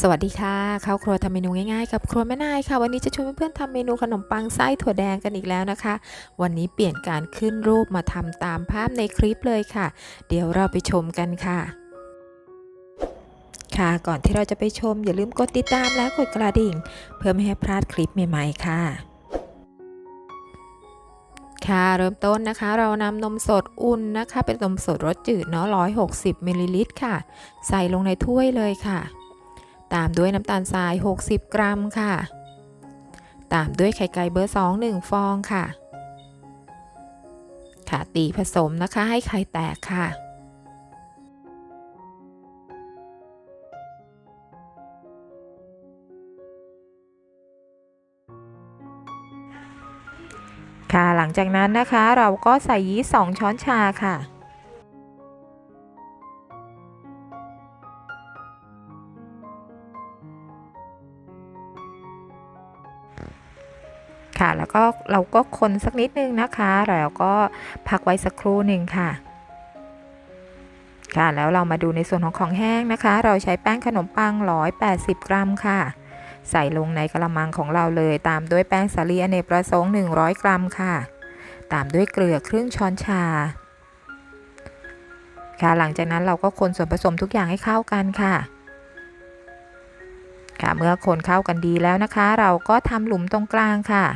สวัสดีค่ะเข้าครัวทำเมนูง่ายๆกับครัวแม่นายค่ะ วันนี้จะชวนเพื่อนๆทำเมนูขนมปังไส้ถั่วแดงกันอีกแล้วนะคะ วันนี้เปลี่ยนการขึ้นรูปมาทำตามภาพในคลิปเลยค่ะ เดี๋ยวเราไปชมกันค่ะ ค่ะก่อนที่เราจะไปชม อย่าลืมกดติดตามและกดกระดิ่ง เพื่อไม่ให้พลาดคลิปใหม่ๆค่ะค่ะเริ่มต้นนะคะ เรานำนมสดอุ่นนะคะ เป็นนมสดรสจืดเนาะ160มิลลิลิตรค่ะ ใส่ลงในถ้วยเลยค่ะ ตามด้วยน้ำตาลทราย 60 กรัมค่ะ ตามด้วยไข่ไก่เบอร์ 2 1 ฟองค่ะ ค่ะตีผสมนะคะให้ไข่แตกค่ะค่ะหลังจากนั้นนะคะเราก็ใส่ยีสต์2ช้อนชาค่ะ ค่ะ แล้วก็เราก็คนสักนิดนึงนะคะ แล้วก็พักไว้สักครู่หนึ่งค่ะ ค่ะ แล้วเรามาดูในส่วนของของแห้งนะคะ เราใช้แป้งขนมปัง 180 กรัมค่ะ ใส่ลงในกระมังของเราเลย ตามด้วยแป้งสาลีอเนกประสงค์ 100 กรัมค่ะ ตามด้วยเกลือครึ่งช้อนชาค่ะหลังจากนั้นเราก็คนส่วนผสมทุกอย่างให้เข้ากันค่ะ ค่ะ เมื่อคนเข้ากันดีแล้วนะคะ เราก็ทำหลุมตรงกลางค่ะ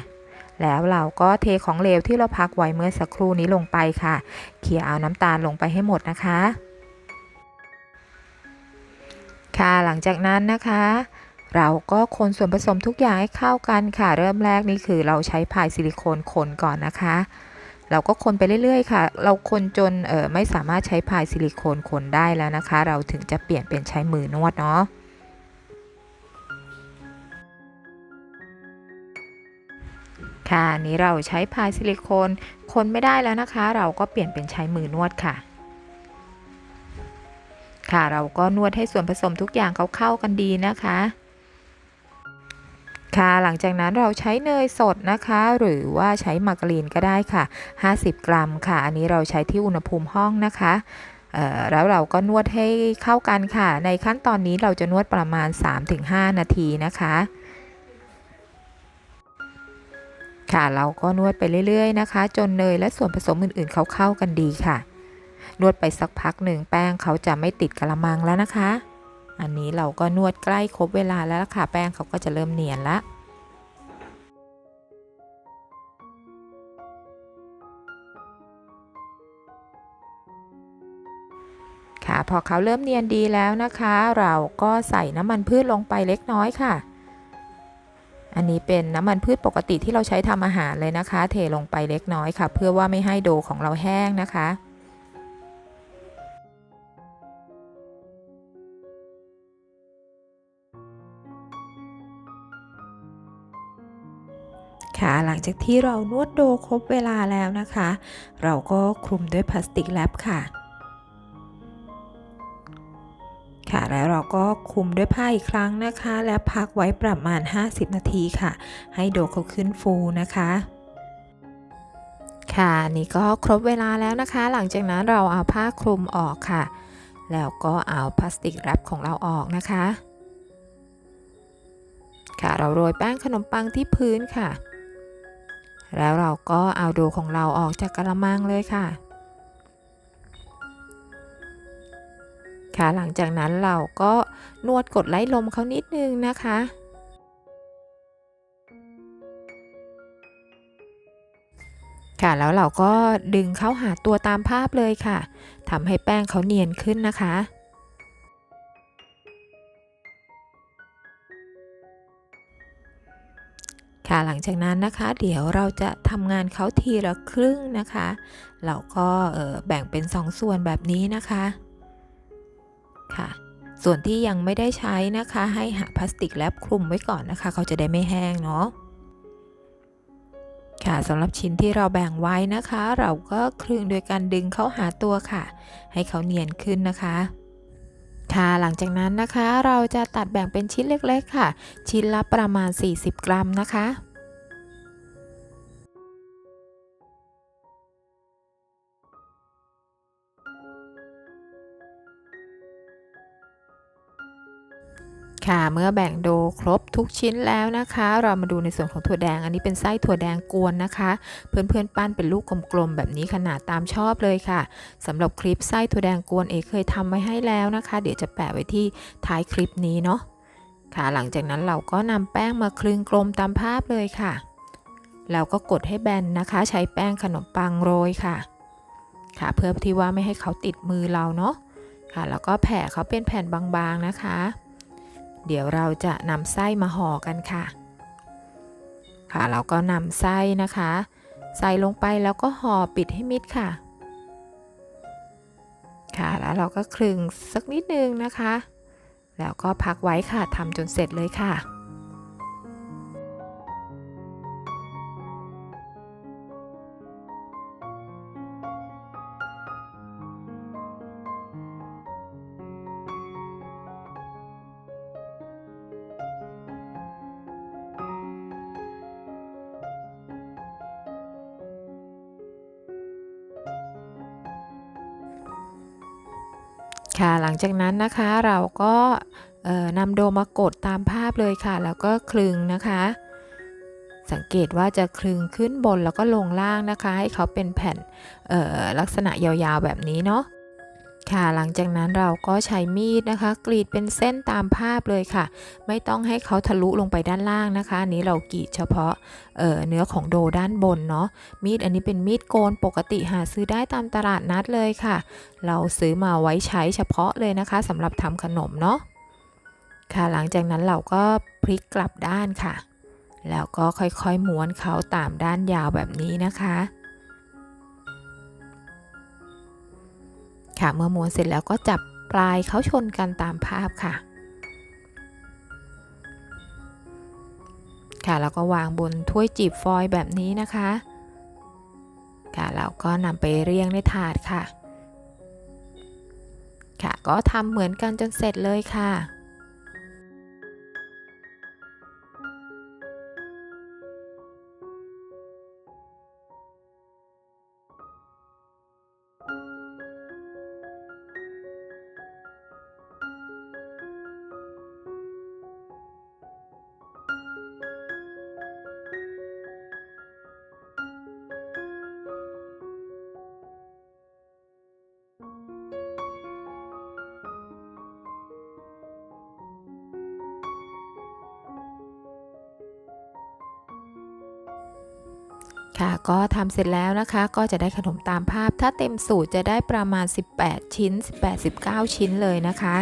แล้วเราก็เทของเหลวที่เราพักไว้เมื่อสักครู่นี้ลงไปค่ะ เขี่ยเอาน้ำตาลลงไปให้หมดนะคะ ค่ะหลังจากนั้นนะคะ เราก็คนส่วนผสมทุกอย่างให้เข้ากันค่ะ เริ่มแรกนี่คือเราใช้พายซิลิโคนคนก่อนนะคะ เราก็คนไปเรื่อยๆ ค่ะ เราคนจนไม่สามารถใช้พายซิลิโคนคนได้แล้วนะคะ เราถึงจะเปลี่ยนเป็นใช้มือนวดเนาะ ค่ะนี้เราใช้พายซิลิโคนคนไม่ได้แล้วนะคะ เราก็เปลี่ยนเป็นใช้มือนวดค่ะ ค่ะเราก็นวดให้ส่วนผสมทุกอย่างเขาเข้ากันดีนะคะ ค่ะหลังจากนั้นเราใช้เนยสดนะคะ หรือว่าใช้มาการีนก็ได้ค่ะ 50 กรัมค่ะ อันนี้เราใช้ที่อุณหภูมิห้องนะคะแล้วเราก็นวดให้เข้ากันค่ะ ในขั้นตอนนี้เราจะนวดประมาณ 3-5 นาทีนะคะ ค่ะเราก็นวดไปเรื่อยๆนะคะ จนเนยและส่วนผสมอื่นๆเขาเข้ากันดีค่ะ นวดไปสักพักหนึ่งแป้งเขาจะไม่ติดกระมังแล้วนะคะ อันนี้เราก็นวดใกล้ครบเวลาแล้วค่ะ แป้งเขาก็จะเริ่มเนียนละค่ะพอเขาเริ่มเนียนดีแล้วนะคะ เราก็ใส่น้ำมันพืชลงไปเล็กน้อยค่ะ อันนี้เป็นน้ำมันพืชปกติที่เราใช้ทำอาหารเลยนะคะ เทลงไปเล็กน้อยค่ะ เพื่อว่าไม่ให้โดของเราแห้งนะคะค่ะหลังจากที่เรานวดโดครบเวลาแล้วนะคะ เราก็คลุมด้วยพลาสติกแรปค่ะ ค่ะ แล้วเราก็คลุมด้วยผ้าอีกครั้งนะคะ และพักไว้ประมาณ 50 นาทีค่ะ ให้โดเขาขึ้นฟูนะคะค่ะนี่ก็ครบเวลาแล้วนะคะ หลังจากนั้นเราเอาผ้าคลุมออกค่ะ แล้วก็เอาพลาสติกแรปของเราออกนะคะ ค่ะเราโรยแป้งขนมปังที่พื้นค่ะ แล้วเราก็เอาโดของเราออกจากกระมังเลยค่ะ ค่ะ หลังจากนั้นเราก็นวดกดไล่ลมเขานิดนึงนะคะค่ะแล้วเราก็ดึงเข้าหาตัวตามภาพเลยค่ะทำให้แป้งเขาเนียนขึ้นนะคะ ค่ะหลังจากนั้นนะคะ เดี๋ยวเราจะทำงานเขาทีละครึ่งนะคะ เราก็แบ่งเป็น 2ส่วนแบบนี้นะคะ ค่ะ ส่วนที่ยังไม่ได้ใช้นะคะ ให้หาพลาสติกแรปคลุมไว้ก่อนนะคะ เขาจะได้ไม่แห้งเนาะค่ะสำหรับชิ้นที่เราแบ่งไว้นะคะ เราก็คลึงโดยการดึงเข้าหาตัวค่ะ ให้เขาเนียนขึ้นนะคะค่ะหลังจากนั้นนะคะเราจะตัดแบ่งเป็นชิ้นเล็กๆค่ะ ชิ้นละประมาณ 40 กรัมนะคะ ค่ะเมื่อแบ่งโดครบทุกชิ้นแล้วนะคะ เรามาดูในส่วนของถั่วแดงอันนี้เป็นไส้ถั่วแดงกวนนะคะ เพื่อนๆปั้นเป็นลูกกลมๆแบบนี้ขนาดตามชอบเลยค่ะสำหรับคลิปไส้ถั่วแดงกวนเอเคยทำไว้ให้แล้วนะคะ เดี๋ยวจะแปะไว้ที่ท้ายคลิปนี้เนาะค่ะ หลังจากนั้นเราก็นำแป้งมาคลึงกลมตามภาพเลยค่ะเราก็กดให้แบนนะคะ ใช้แป้งขนมปังโรยค่ะ ค่ะเพื่อที่ว่าไม่ให้เขาติดมือเราเนาะค่ะ แล้วก็แผ่เขาเป็นแผ่นบางๆนะคะ เดี๋ยวเราจะนำไส้มาห่อกันค่ะ ค่ะเราก็นำไส้นะคะ ใส่ลงไปแล้วก็ห่อปิดให้มิดค่ะ ค่ะแล้วเราก็คลึงสักนิดนึงนะคะ แล้วก็พักไว้ค่ะทำจนเสร็จเลยค่ะ ค่ะหลังจากนั้นนะคะเราก็นำโดมากดตามภาพเลยค่ะ แล้วก็คลึงนะคะ สังเกตว่าจะคลึงขึ้นบนแล้วก็ลงล่างนะคะ ให้เขาเป็นแผ่นลักษณะยาวๆแบบนี้เนาะ ค่ะหลังจากนั้นเราก็ใช้มีดนะคะ กรีดเป็นเส้นตามภาพเลยค่ะ ไม่ต้องให้เขาทะลุลงไปด้านล่างนะคะอันนี้เรากรีดเฉพาะเเนื้อของโดด้านบนเนาะมีดอันนี้เป็นมีดโกนปกติหาซื้อได้ตามตลาดนัดเลยค่ะ เราซื้อมาไว้ใช้เฉพาะเลยนะคะสำหรับทำขนมเนาะค่ะหลังจากนั้นเราก็พลิกกลับด้านค่ะ แล้วก็ค่อยๆม้วนเขาตามด้านยาวแบบนี้นะคะ ค่ะเมื่อม้วนเสร็จแล้วก็จับปลายเขาชนกันตามภาพค่ะ ค่ะแล้วก็วางบนถ้วยจีบฟอยล์แบบนี้นะคะ ค่ะแล้วก็นำไปเรียงในถาดค่ะ ค่ะก็ทำเหมือนกันจนเสร็จเลยค่ะ ค่ะก็ทำเสร็จแล้วนะคะก็จะได้ขนมตามภาพ ถ้าเต็มสูตรจะได้ประมาณ 18 ชิ้น 18-19 ชิ้นเลยนะคะ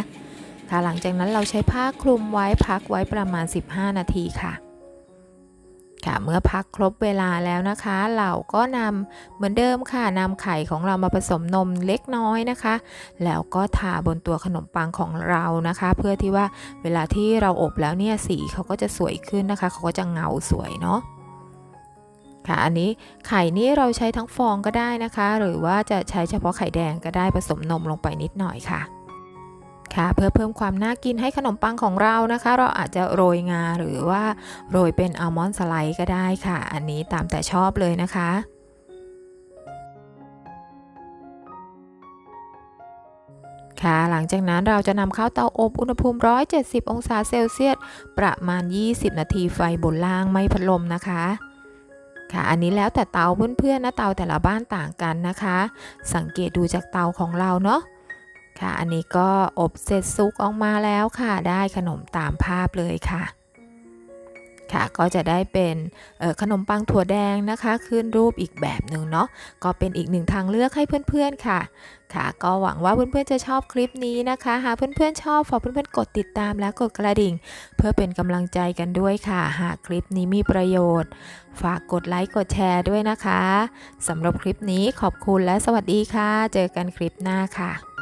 ค่ะหลังจากนั้นเราใช้ผ้าคลุมไว้พักไว้ประมาณ 15 นาทีค่ะ ค่ะเมื่อพักครบเวลาแล้วนะคะ เราก็นำเหมือนเดิมค่ะนำไข่ของเรามาผสมนมเล็กน้อยนะคะ แล้วก็ทาบนตัวขนมปังของเรานะคะ เพื่อที่ว่าเวลาที่เราอบแล้วเนี่ยสีเขาก็จะสวยขึ้นนะคะ เขาก็จะเงาสวยเนาะ ค่ะอันนี้ไข่นี้เราใช้ทั้งฟองก็ได้นะคะ หรือว่าจะใช้เฉพาะไข่แดงก็ได้ผสมนมลงไปนิดหน่อยค่ะค่ะเพื่อเพิ่มความน่ากินให้ขนมปังของเรานะคะ เราอาจจะโรยงาหรือว่าโรยเป็นอัลมอนด์สไลด์ก็ได้ค่ะ อันนี้ตามแต่ชอบเลยนะคะค่ะหลังจากนั้นเราจะนำเข้าเตาอบอุณหภูมิ 170 องศาเซลเซียสประมาณ 20 นาทีไฟบนล่างไม่พัดลมนะคะ ค่ะ อันนี้แล้วแต่เตาเพื่อนๆนะเตาแต่ละบ้านต่างกันนะคะ สังเกตดูจากเตาของเราเนาะค่ะ อันนี้ก็อบเสร็จซุกออกมาแล้วค่ะ ได้ขนมตามภาพเลยค่ะ ค่ะก็จะได้เป็นขนมปังถั่วแดงนะคะขึ้นรูปอีกแบบหนึ่งเนาะก็เป็นอีกหนึ่งทางเลือกให้เพื่อนๆค่ะ ค่ะ ก็หวังว่าเพื่อนๆจะชอบคลิปนี้นะคะ หากเพื่อนๆชอบฝากเพื่อนๆกดติดตามและกดกระดิ่ง เพื่อเป็นกำลังใจกันด้วยค่ะ หากคลิปนี้มีประโยชน์ ฝากกดไลค์กดแชร์ด้วยนะคะสำหรับคลิปนี้ขอบคุณและสวัสดีค่ะ เจอกันคลิปหน้าค่ะ